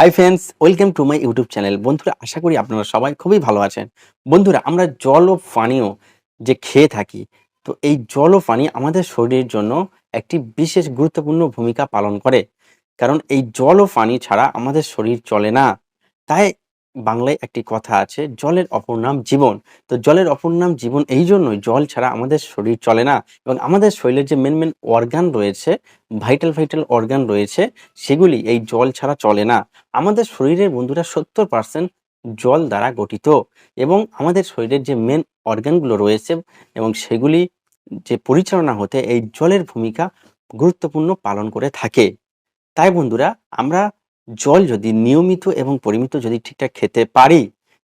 Hi friends welcome to my YouTube channel বন্ধুরা, আশা করি আপনারা সবাই খুবই ভালো আছেন। বন্ধুরা, আমরা জল ও পানীয় যে খেয়ে থাকি, তো এই জল ও পানি আমাদের শরীরের জন্য একটি বিশেষ গুরুত্বপূর্ণ ভূমিকা পালন করে। কারণ এই জল ও পানি ছাড়া আমাদের শরীর চলে না। তাই বাংলায় একটি কথা আছে, জলের অপর নাম জীবন। তো জলের অপর নাম জীবন এই জন্যই জল ছাড়া আমাদের শরীর চলে না এবং আমাদের শরীরের যে মেন মেন অর্গান রয়েছে ভাইটাল ভাইটাল অর্গান রয়েছে, সেগুলি এই জল ছাড়া চলে না। আমাদের শরীরের বন্ধুরা সত্তর পার্সেন্ট জল দ্বারা গঠিত এবং আমাদের শরীরের যে মেন অর্গানগুলো রয়েছে এবং সেগুলি যে পরিচালনা হতে এই জলের ভূমিকা গুরুত্বপূর্ণ পালন করে থাকে। তাই বন্ধুরা, আমরা জল যদি নিয়মিত এবং পরিমিত যদি ঠিকঠাক খেতে পারি,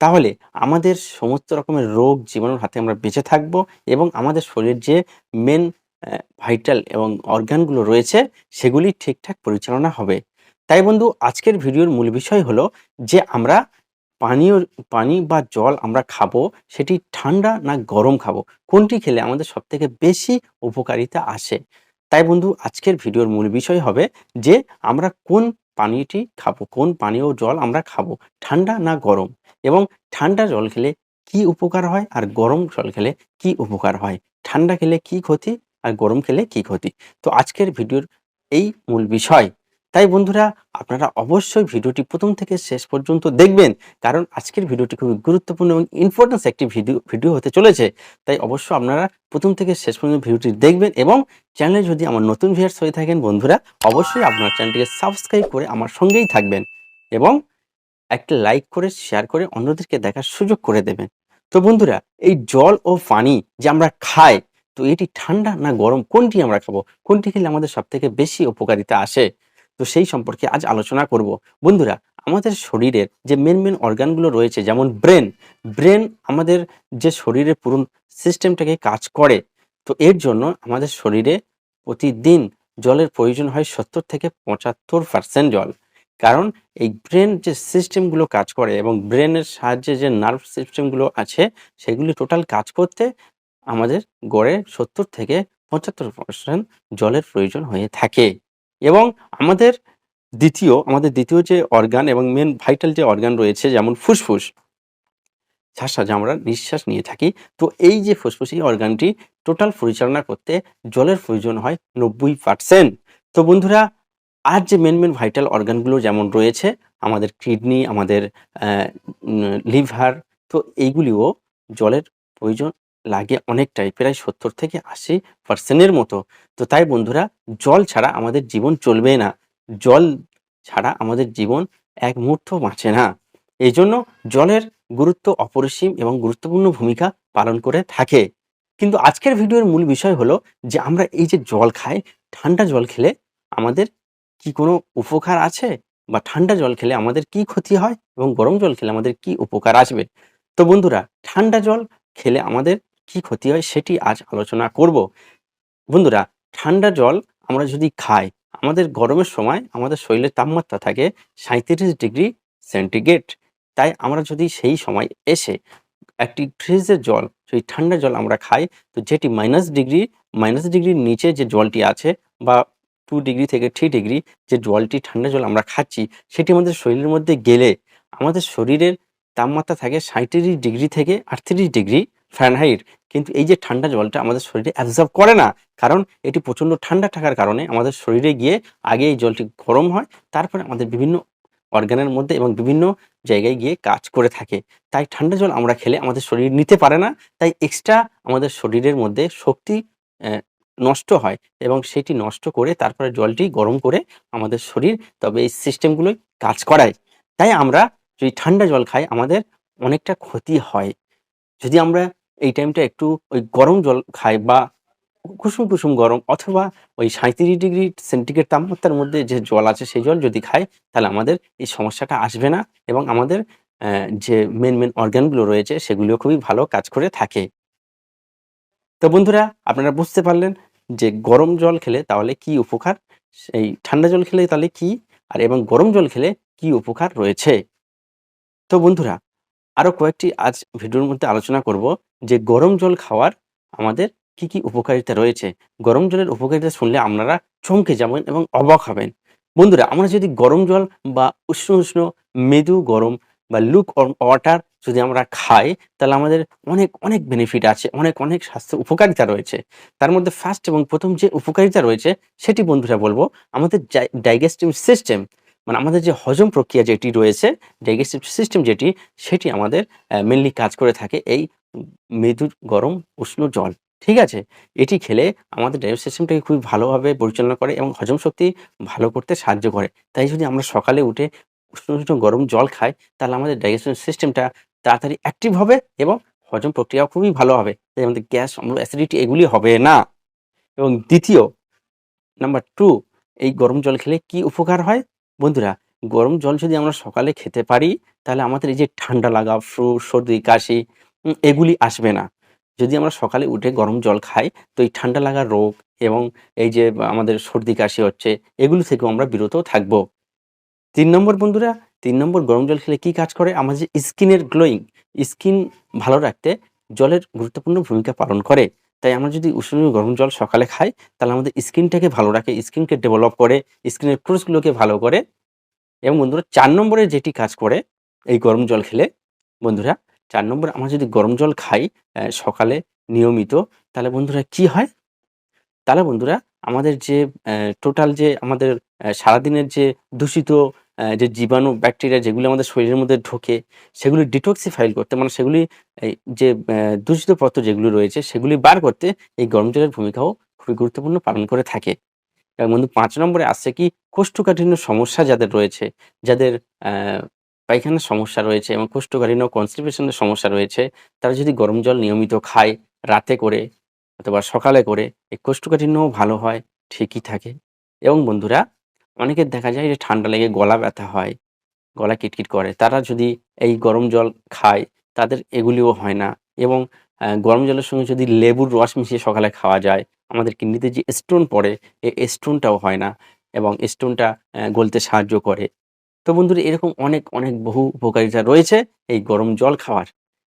তাহলে আমাদের সমস্ত রকমের রোগ জীবাণুর হাতে আমরা বেঁচে থাকব এবং আমাদের শরীরের যে মেন ভাইটাল এবং অর্গানগুলো রয়েছে, সেগুলি ঠিকঠাক পরিচালনা হবে। তাই বন্ধু, আজকের ভিডিওর মূল বিষয় হলো যে আমরা পানীয়, পানি বা জল আমরা খাব, সেটি ঠান্ডা না গরম খাব, কোনটি খেলে আমাদের সব থেকে বেশি উপকারিতা আসে? তাই বন্ধু, আজকের ভিডিওর মূল বিষয় হবে যে আমরা কোন পানিটি খাব, কোন পানীয় জল আমরা খাব, ঠান্ডা না গরম? এবং ঠান্ডা জল খেলে কি উপকার হয় আর গরম জল খেলে কি উপকার হয়? ঠান্ডা খেলে কি ক্ষতি আর গরম খেলে কি ক্ষতি? তো আজকের ভিডিওর এই মূল বিষয় তাই বন্ধুরা, আপনারা অবশ্যই ভিডিওটি প্রথম থেকে শেষ পর্যন্ত দেখবেন, কারণ আজকের ভিডিওটি খুবই গুরুত্বপূর্ণ এবং ইম্পর্টেন্স একটি ভিডিও ভিডিও হতে চলেছে। তাই অবশ্যই আপনারা প্রথম থেকে শেষ পর্যন্ত ভিডিওটি দেখবেন এবং চ্যানেলে যদি আমার নতুন ভিউয়ার্স হয়ে থাকেন বন্ধুরা, অবশ্যই আপনার চ্যানেলটিকে সাবস্ক্রাইব করে আমার সঙ্গেই থাকবেন এবং একটা লাইক করে শেয়ার করে অন্যদেরকে দেখার সুযোগ করে দেবেন। তো বন্ধুরা, এই জল ও পানি যে আমরা খাই, তো এটি ঠান্ডা না গরম, কোনটি আমরা খাব? কোনটি খেলে আমাদের সব থেকে বেশি উপকারিতা আসে? তো সেই সম্পর্কে আজ আলোচনা করব। বন্ধুরা, আমাদের শরীরের যে মেন মেন অর্গানগুলো রয়েছে, যেমন ব্রেন ব্রেন আমাদের যে শরীরের পুরো সিস্টেমটাকে কাজ করে, তো এর জন্য আমাদের শরীরে প্রতিদিন জলের প্রয়োজন হয় সত্তর থেকে পঁচাত্তর পার্সেন্ট জল। কারণ এই ব্রেন যে সিস্টেমগুলো কাজ করে এবং ব্রেনের সাহায্যে যে নার্ভ সিস্টেমগুলো আছে, সেগুলি টোটাল কাজ করতে আমাদের গড়ে সত্তর থেকে পঁচাত্তর পার্সেন্ট জলের প্রয়োজন হয়ে থাকে। এবং আমাদের দ্বিতীয় আমাদের দ্বিতীয় যে অর্গান এবং মেন ভাইটাল যে অর্গান রয়েছে, যেমন ফুসফুস, যার সাহায্যে আমরা নিঃশ্বাস নিয়ে থাকি। তো এই যে ফুসফুস, এই অর্গানটি টোটাল পরিচালনা করতে জলের প্রয়োজন হয় নব্বই পার্সেন্ট তো বন্ধুরা, আর যে মেন মেন ভাইটাল অর্গানগুলো যেমন রয়েছে, আমাদের কিডনি আমাদের লিভার তো এইগুলিও জলের প্রয়োজন লাগে অনেকটাই, প্রায় সত্তর থেকে আশি পার্সেন্টের মতো। তো তাই বন্ধুরা, জল ছাড়া আমাদের জীবন চলবে না। জল ছাড়া আমাদের জীবন এক মুহূর্ত বাঁচে না। এই জন্য জলের গুরুত্ব অপরিসীম এবং গুরুত্বপূর্ণ ভূমিকা পালন করে থাকে। কিন্তু আজকের ভিডিওর মূল বিষয় হলো যে আমরা এই যে জল খাই, ঠান্ডা জল খেলে আমাদের কি কোনো উপকার আছে? বা ঠান্ডা জল খেলে আমাদের কি ক্ষতি হয়? এবং গরম জল খেলে আমাদের কি উপকার আসবে? তো বন্ধুরা, ঠান্ডা জল খেলে আমাদের কি ক্ষতি হয় সেটি আজ আলোচনা করব। বন্ধুরা, ঠান্ডা জল আমরা যদি খাই, আমাদের গরমের সময় আমাদের শরীরের তাপমাত্রা থাকে সাঁত্রিশ ডিগ্রি সেন্টিগ্রেড। তাই আমরা যদি সেই সময় এসে একটি ফ্রিজের জল, সেই ঠান্ডা জল আমরা খাই, তো যেটি মাইনাস ডিগ্রি, মাইনাস ডিগ্রির নিচে যে জলটি আছে বা টু ডিগ্রি থেকে থ্রি ডিগ্রি যে জলটি, ঠান্ডা জল আমরা খাচ্ছি, সেটি আমাদের শরীরের মধ্যে গেলে আমাদের শরীরের তাপমাত্রা থাকে সাঁত্রিশ ডিগ্রি থেকে আটত্রিশ ডিগ্রি ফ্যানহাইট কিন্তু এই যে ঠান্ডা জলটা আমাদের শরীরে অ্যাবজর্ব করে না, কারণ এটি প্রচণ্ড ঠান্ডা থাকার কারণে আমাদের শরীরে গিয়ে আগে এই জলটি গরম হয়, তারপরে আমাদের বিভিন্ন অর্গানের মধ্যে এবং বিভিন্ন জায়গায় গিয়ে কাজ করে থাকে। তাই ঠান্ডা জল আমরা খেলে আমাদের শরীর নিতে পারে না, তাই এক্সট্রা আমাদের শরীরের মধ্যে শক্তি নষ্ট হয় এবং সেটি নষ্ট করে তারপরে জলটি গরম করে আমাদের শরীর, তবে এই সিস্টেমগুলোই কাজ করায়। তাই আমরা যদি ঠান্ডা জল খাই, আমাদের অনেকটা ক্ষতি হয়। যদি আমরা এই টাইমটা একটু ওই গরম জল খায় বা কুসুম কুসুম গরম অথবা ওই সাঁত্রিশ ডিগ্রি সেন্টিগ্রেড তাপমাত্রার মধ্যে যে জল আছে সেই জল যদি খাই, তাহলে আমাদের এই সমস্যাটা আসবে না এবং আমাদের যে মেন মেন অর্গানগুলো রয়েছে সেগুলিও খুবই ভালো কাজ করে থাকে। তো বন্ধুরা, আপনারা বুঝতে পারলেন যে গরম জল খেলে তাহলে কি উপকার? সেই ঠান্ডা জল খেলে তাহলে কি? আর এবং গরম জল খেলে কি উপকার রয়েছে? তো বন্ধুরা আরও কয়েকটি আজ ভিডিওর মধ্যে আলোচনা করব। যে গরম জল খাওয়ার আমাদের কি কি উপকারিতা রয়েছে? গরম জলের উপকারিতা শুনলে আপনারা চমকে যাবেন এবং অবাক হবেন। বন্ধুরা, আমরা যদি গরম জল বা উষ্ণ উষ্ণ মৃদু গরম বা লুক ওয়াটার যদি আমরা খাই, তাহলে আমাদের অনেক অনেক বেনিফিট আছে, অনেক অনেক স্বাস্থ্য উপকারিতা রয়েছে। তার মধ্যে ফার্স্ট এবং প্রথম যে উপকারিতা রয়েছে, সেটি বন্ধুরা বলব, আমাদের ডাইজেস্টিভ সিস্টেম মানে আমাদের যে হজম প্রক্রিয়া যেটি রয়েছে ডাইজেস্টিভ সিস্টেম যেটি, সেটি আমাদের মেনলি কাজ করে থাকে এই মৃদু, গরম, উষ্ণ জল, ঠিক আছে? এটি খেলে আমাদের ডাইজেস্ট সিস্টেমটাকে খুবই ভালোভাবে পরিচালনা করে এবং হজম শক্তি ভালো করতে সাহায্য করে। তাই যদি আমরা সকালে উঠে উষ্ণ উষ্ণ, গরম জল খাই, তাহলে আমাদের ডাইজেশন সিস্টেমটা তাড়াতাড়ি অ্যাক্টিভ হবে এবং হজম প্রক্রিয়াও খুবই ভালো হবে। তাই আমাদের গ্যাস, অম্ল অ্যাসিডিটি এগুলি হবে না। এবং দ্বিতীয় নাম্বার টু এই গরম জল খেলে কি উপকার হয়? বন্ধুরা, গরম জল যদি আমরা সকালে খেতে পারি, তাহলে আমাদের এই যে ঠান্ডা লাগা ফ্লু সর্দি, কাশি এগুলি আসবে না। যদি আমরা সকালে উঠে গরম জল খাই, তো এই ঠান্ডা লাগার রোগ এবং এই যে আমাদের সর্দি কাশি হচ্ছে, এগুলো থেকেও আমরা বিরত থাকব। তিন নম্বর বন্ধুরা, তিন নম্বর গরম জল খেলে কি কাজ করে? আমাদের স্কিনের গ্লোয়িং, স্কিন ভালো রাখতে জলের গুরুত্বপূর্ণ ভূমিকা পালন করে। তাই আমরা যদি উষ্ণ গরম জল সকালে খাই, তাহলে আমাদের স্কিনটাকে ভালো রাখে, স্কিনকে ডেভেলপ করে, স্কিনের ক্রুসগুলোকে ভালো করে। এবং বন্ধুরা, চার নম্বরে যেটি কাজ করে এই গরম জল খেলে, বন্ধুরা চার নম্বর, আমরা যদি গরম জল খাই সকালে নিয়মিত, তাহলে বন্ধুরা কি হয়? তাহলে বন্ধুরা, আমাদের যে টোটাল যে আমাদের সারাদিনের যে দূষিত যে জীবাণু ব্যাকটেরিয়া যেগুলো আমাদের শরীরের মধ্যে ঢোকে, সেগুলি ডিটক্সিফাইল করতে মানে সেগুলি যে দূষিত পত্র যেগুলো রয়েছে, সেগুলি বার করতে এই গরম জলের ভূমিকাও খুবই গুরুত্বপূর্ণ পালন করে থাকে। এবং বন্ধু, পাঁচ নম্বরে আসছে কি? কোষ্ঠকাঠিন্য সমস্যা যাদের রয়েছে, যাদের পায়খানার সমস্যা রয়েছে এবং কোষ্ঠকাঠিন্য কনস্টিপেশনের সমস্যা রয়েছে। তারা যদি গরম জল নিয়মিত খায় রাতে করে অথবা সকালে করে, এই কোষ্ঠকাঠিন্যও ভালো হয়, ঠিকই থাকে। এবং বন্ধুরা, অনেকের দেখা যায় যে ঠান্ডা লেগে গলা ব্যথা হয়, গলা কিটকিট করে। তারা যদি এই গরম জল খায়, তাদের এগুলিও হয় না। এবং গরম জলের সঙ্গে যদি লেবুর রস মিশিয়ে সকালে খাওয়া যায়, আমাদের কিডনিতে যে স্টোন পড়ে, এই স্টোনটাও হয় না। এবং স্টোনটা গলতে সাহায্য করে। তো বন্ধুরা, এরকম অনেক অনেক বহু উপকারিতা রয়েছে এই গরম জল খাওয়ার।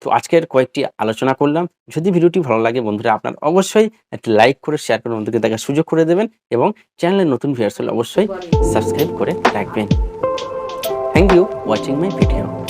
তো আজকের কয়েকটি আলোচনা করলাম। যদি ভিডিওটি ভালো লাগে বন্ধুরা, আপনার অবশ্যই একটি লাইক করে শেয়ার করে বন্ধুকে দেখার সুযোগ করে দেবেন এবং চ্যানেলের নতুন ভিউয়ার্স হলে অবশ্যই সাবস্ক্রাইব করে রাখবেন। Thank you watching my video